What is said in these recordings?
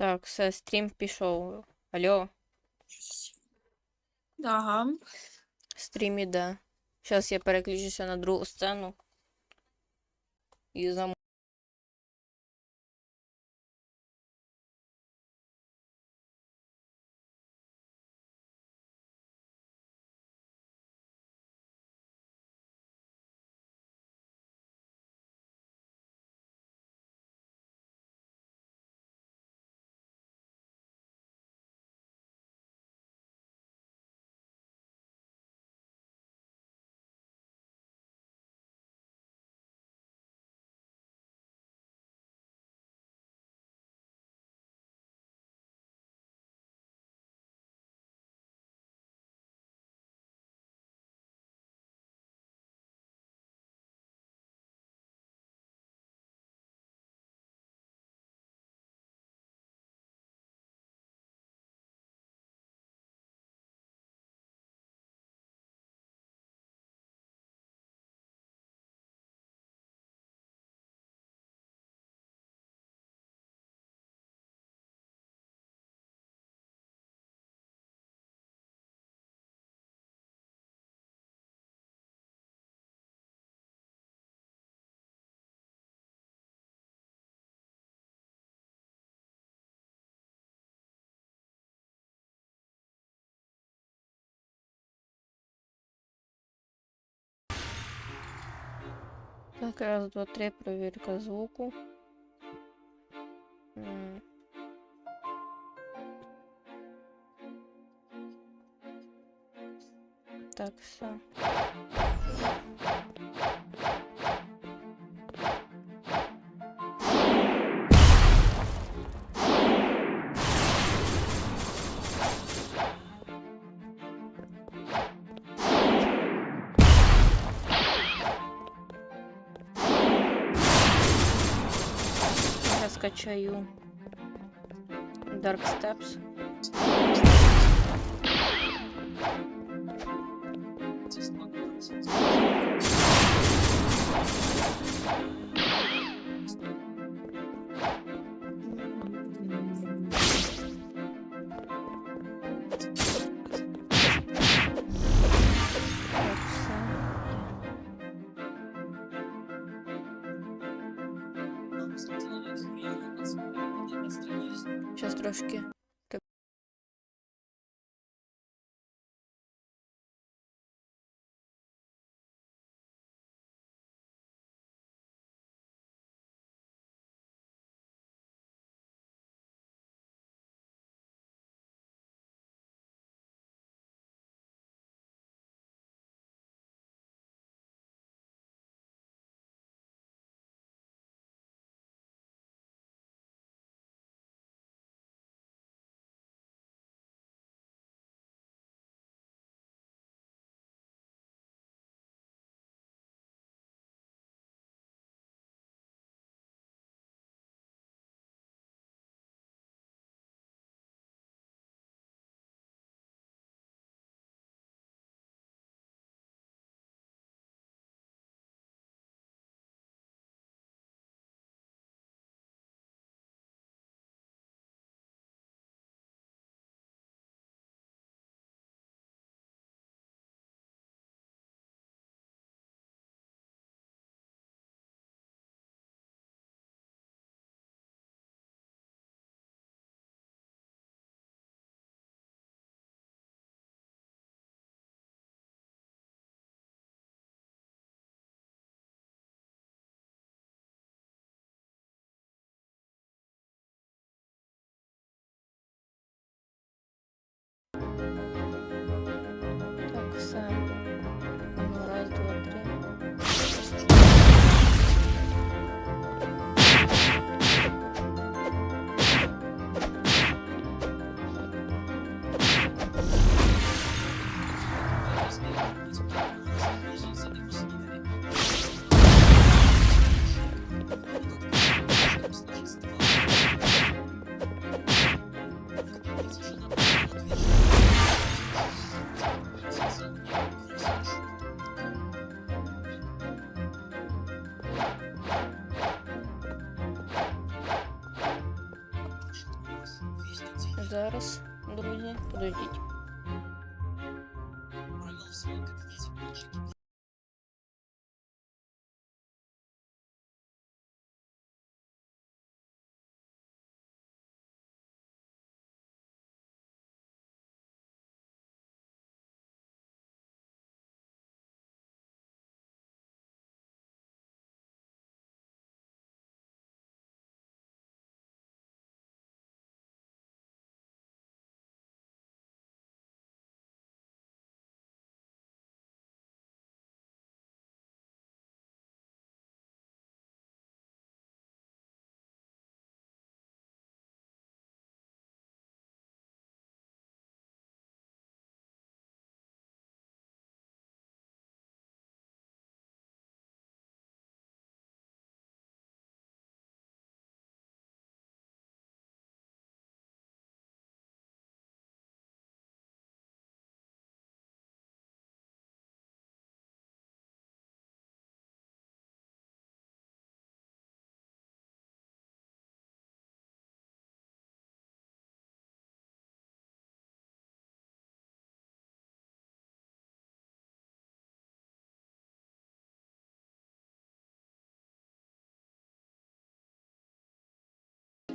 Так, все, стрім пішов. Алло, Ага. стрім іде. Зараз я переключуся на другу сцену. І зам... Так, раз, два, три, перевірка звуку. Так, все. Скачаю Dark Steps. Так,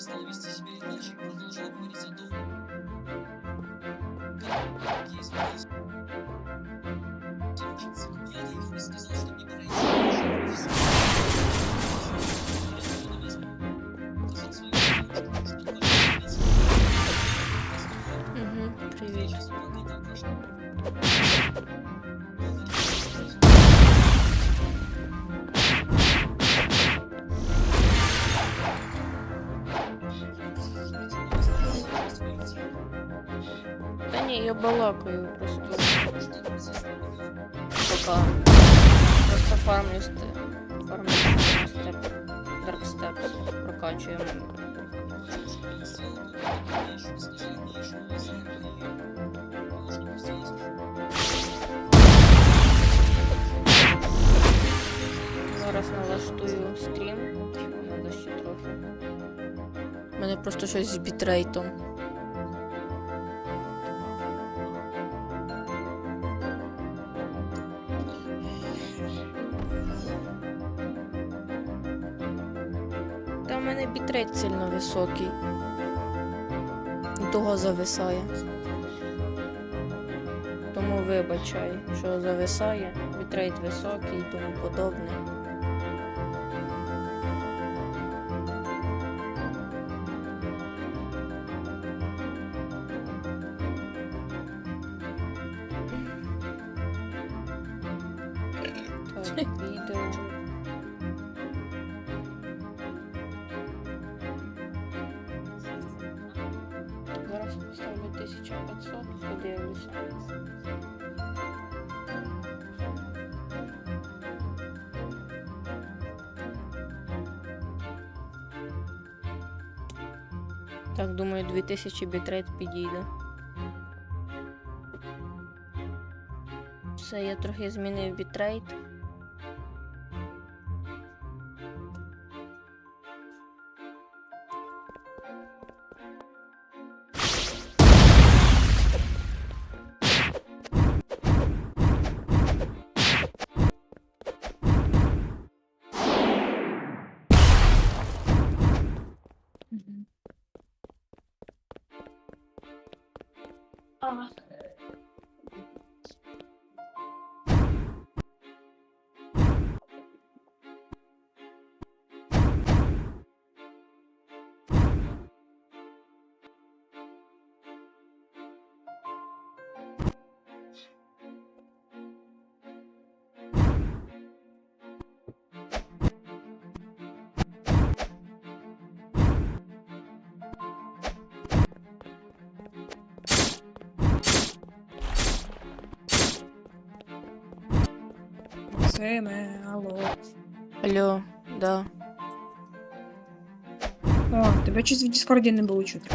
Угу, я балакаю просто. Пока. Просто фармлю сте. Фармлю степ. Степс. Прокачуємо. Зараз налаштую стрім. Надо ще трохи. У мене просто щось з бітрейтом. Мене бітрейт сильно високий. І того зависає. Тому вибачай, що зависає, бітрейт високий і тому подобне. Так, думаю, 2000 бітрейт підійде. Все, я трохи змінив бітрейт. Максиме, алло. Алло, да. О, тебе щось в Діскорді не було чути.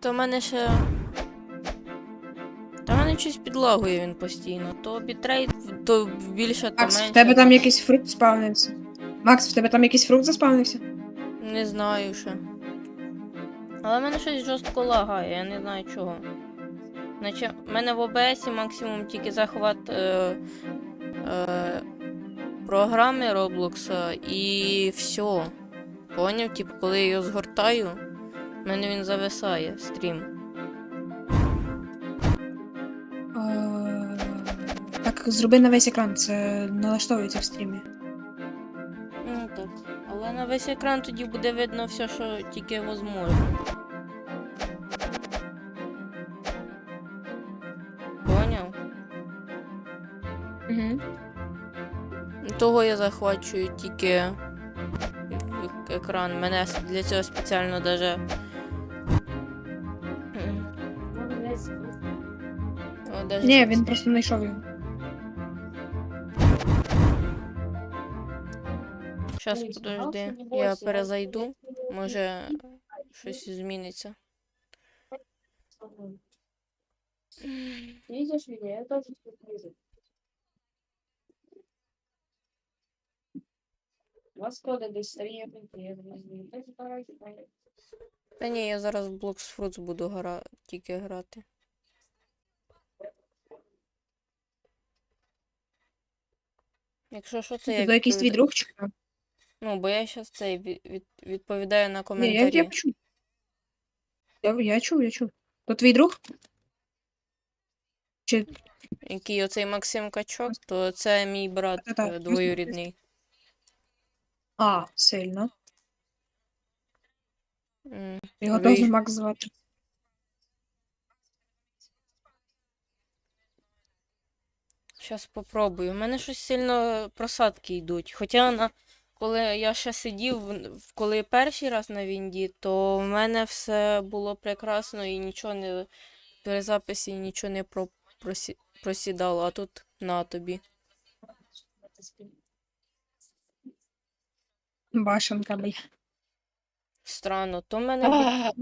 То в мене ще. Та в мене щось підлагує він постійно. То бітрейт, то більше, то Макс, менше. в тебе там якийсь фрукт спавнився. Макс, в тебе там якийсь фрукт заспавнився? Не знаю ще. Але в мене щось жорстко лагає, я не знаю чого. Наче в мене в ОБС максимум тільки захват е, е, програми Roblox і все. Поняв? Типу, коли я його згортаю, в мене він зависає, стрім. Е, Так, зроби на весь екран, це налаштовується в стрімі. Ну так. Але на весь екран тоді буде видно все, що тільки можливо. Угу. Того я захвачую тільки екран. Мене для цього спеціально даже. О, даже Ні, він просто знайшов його. Щас подожди, я перезайду. Може щось зміниться. Видишь меня, я тоже тут вижу. У десь старі прикріплені. Так давайте поїдемо. Та ні, я зараз в Blocks Fruits буду гра... тільки грати. Якщо що, це я Це якийсь твій друг чи? Ну, бо я зараз цей від... від... відповідаю на Ні, я, коментарі. я чув. Я, я чув, я чув. То твій друг? Чи Який оцей Максим Качок, то це мій брат Та-та. е, двоюрідний. А, сильно. М, Його Ви- теж Макс звати. Щас попробую. У мене щось сильно просадки йдуть. Хоча на... коли я ще сидів, в- коли перший раз на Вінді, то в мене все було прекрасно і нічого не при записі нічого не про... просі... просідало, а тут на тобі. Башенка, бля. Странно. То в мене.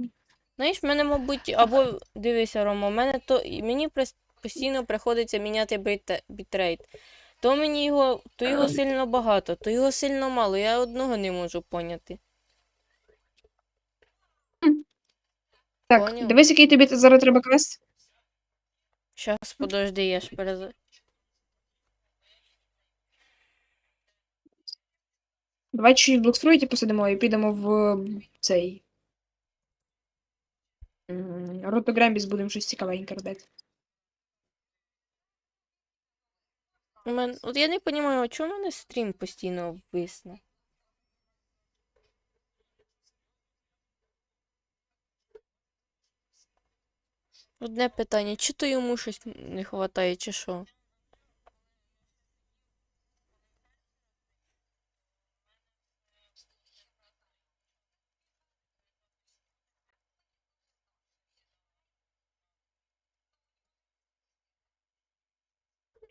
Знаєш, в мене, мабуть, або дивися, Рома, в мене то і мені прис- постійно приходиться міняти бітрейт. То мені його, то його сильно багато, то його сильно мало. Я одного не можу поняти. Так, Поняв. дивись, який тобі зараз треба квест. Щас, подожди, я ж перез... Давай чуть в Блоксфруйті посидимо і підемо в цей. м, Ротограмбіс будемо щось цікавеньке робити. У мен... От я не розумію, чому в мене стрім постійно висне. Одне питання, чи то йому щось не вистачає, чи що?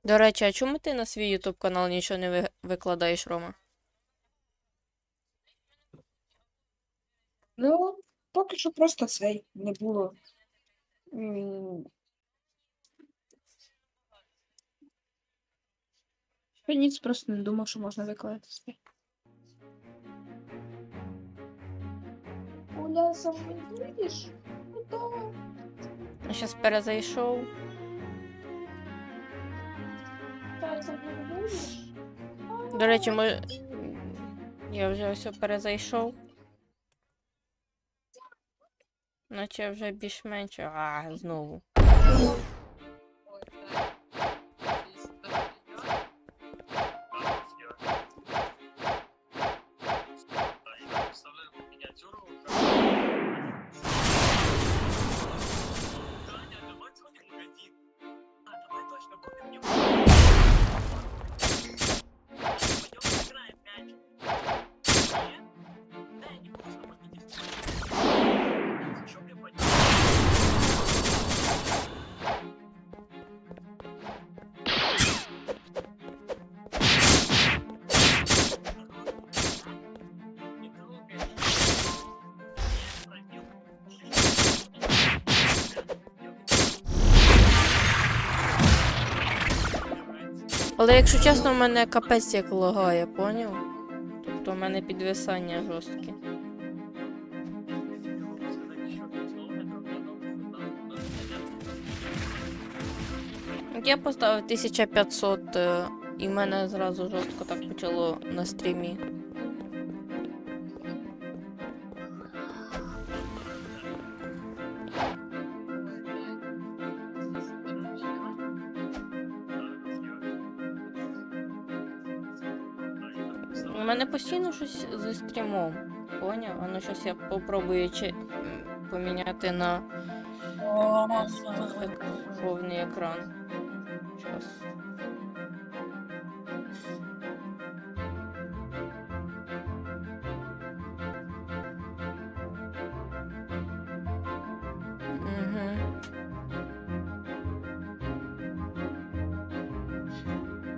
До речі, а чому ти на свій YouTube канал нічого не ви- викладаєш, Рома? Ну, поки що просто цей не було. Я ніц просто не думав, що можна викладати со мной видишь? Куда? Я зараз перезайшов. До речі, може. Я вже ось перезайшов. Наче вже більш-менш. А, знову. Але якщо чесно, в мене капець як лагає, поняв? Тобто в мене підвисання жорстке. Я поставив 1500 е, і в мене зразу жорстко так почало на стрімі. Постійно щось зі стрімом. Поняв? А ну щось я попробую чи... поміняти на повний екран. Щас.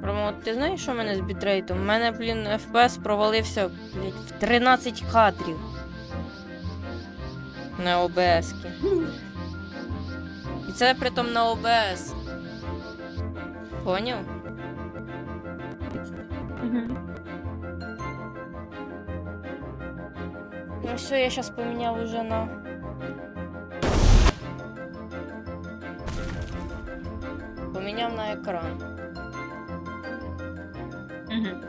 Рома, от ти знаєш, що в мене з бітрейтом? У мене, блін, FPS провалився блядь, в 13 кадрів. На ОБС. І це притом на ОБС. Поняв? Ну все, я сейчас поменял уже на. Поменяв на екран. Мгм.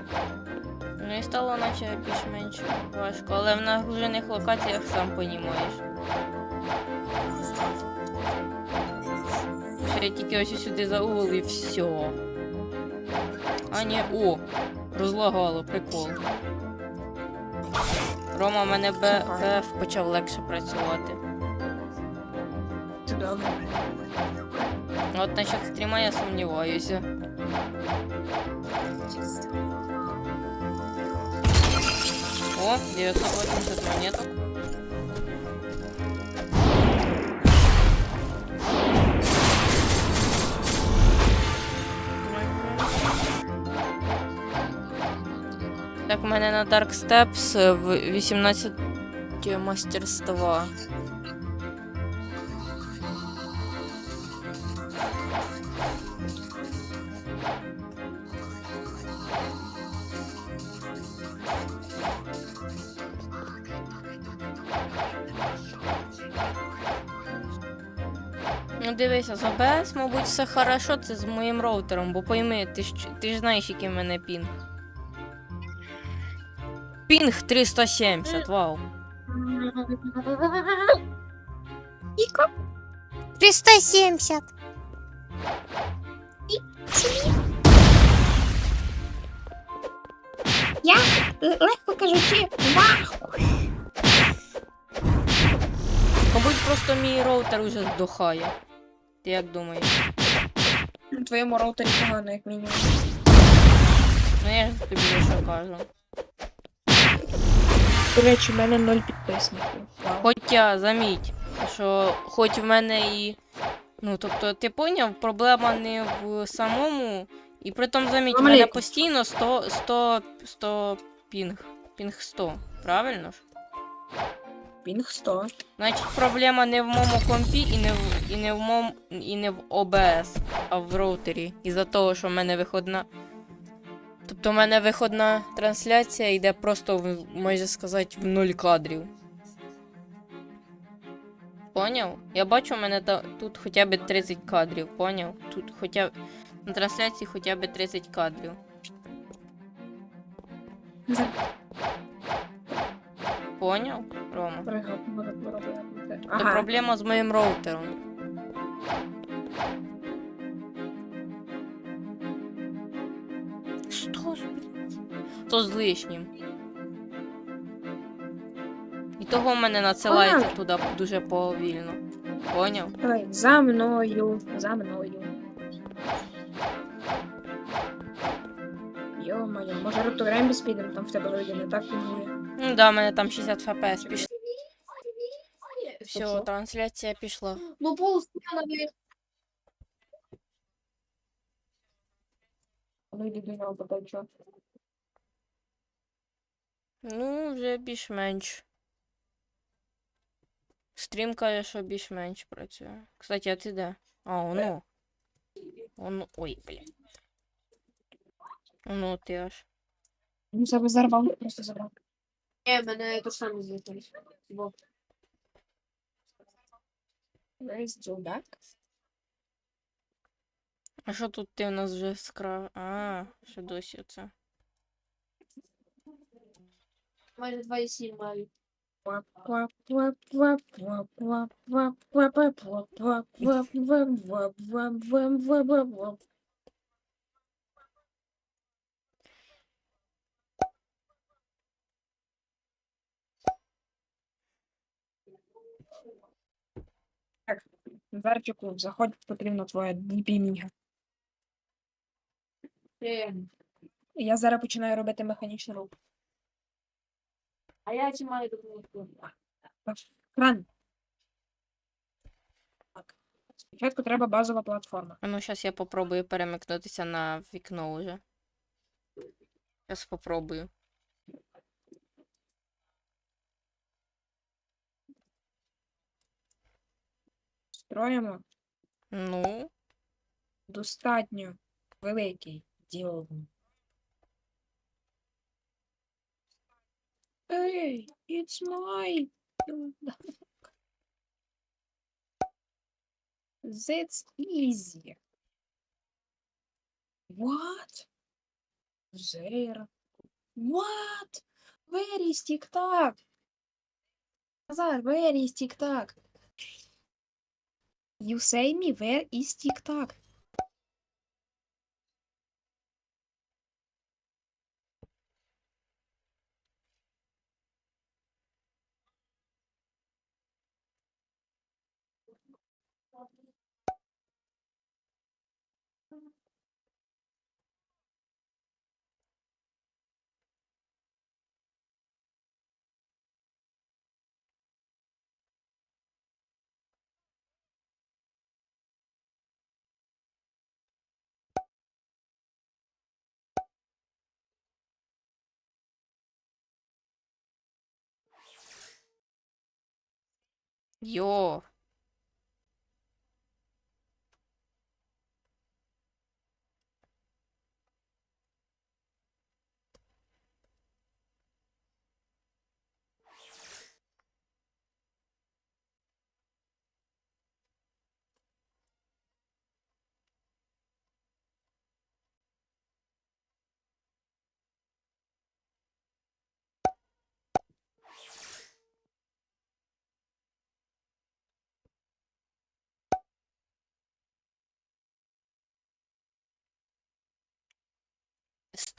Ну і стало наче більш-менш важко, але в нагружених локаціях сам понімаєш. Що я тільки ось сюди заулив і все. А ні, о, розлагало, прикол. Рома, в мене БФ почав легше працювати. От насчет стріма я сумніваюся. О, 980 монеток. Так, у мене на Dark Steps е, в 18 мастерства. Дивися, з ОБС, мабуть, все хорошо, це з моїм роутером, бо пойми, ти ж, ти ж знаєш, який в мене пінг. Пінг 370, вау. Іко. 370. Легко кажучи, ваху. Мабуть, просто мій роутер уже здохає. Ти як думаєш? На твоєму роутері погано, як мінімум. Ну я ж тобі що кажу. До речі, в мене ноль підписників. Вау. Хоча, заміть, що хоч в мене і. Ну, тобто, ти поняв, проблема не в самому. І при тому заміть, в мене постійно 100, 100, 100 пінг. Пінг 100, правильно ж? Пінг 100. Значить, проблема не в моєму компі і не в, і не в мом, і не в ОБС, а в роутері. Із-за того, що в мене виходна. Тобто в мене виходна трансляція йде просто в, можна сказати, в нуль кадрів. Поняв? Я бачу, у мене та, тут хоча б 30 кадрів, поняв? Тут хоча б на трансляції хоча б 30 кадрів. За Поняв, Рома? пригод Ага. проблема з моїм роутером. Сто з- То з лишнім. І того в мене надсилається туди дуже повільно. Поняв? Давай, за мною, за мною. Йо-моє, може ротограмбі спідемо, там в тебе вроді не так пінгує. Ну да, в мене там 60 фпс пішло. Все, трансляція пішла. Ну, полстяна. Вийди до нього, поки. Ну, вже більш-менш. Стрім каже, що більш-менш працює. Кстати, а ти де? А, воно. Воно. Ой, блядь. Ну, ти аж. Ну, себе зарвав, просто забрав. Ні, мене то ж саме злетить. Бо Where is Joe back? А що тут ти у нас вже скра. А, ще досі оце. майже 2,7 маю. Верчику, заходь, потрібна твоя DP-міга. Е, Я зараз починаю робити механічну руку. А я чи маю допомогти? Кран. Так. Спочатку треба базова платформа. А ну, зараз я попробую перемикнутися на вікно уже. Зараз попробую. Строїмо Ну, достатньо великий діалог. Ей, it's my. That's easy. What? There. What? Where is TikTok? Назар, where is TikTok? You say me, where is TikTok? Jo.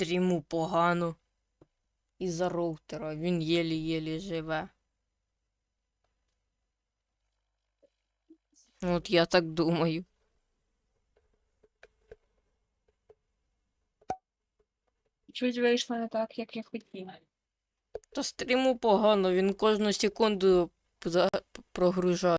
Стріму погано. Із-за роутера. Він єлі-єлі живе. От я так думаю. Чуть вийшло не так, як я хотів. Та стріму погано, він кожну секунду прогружає.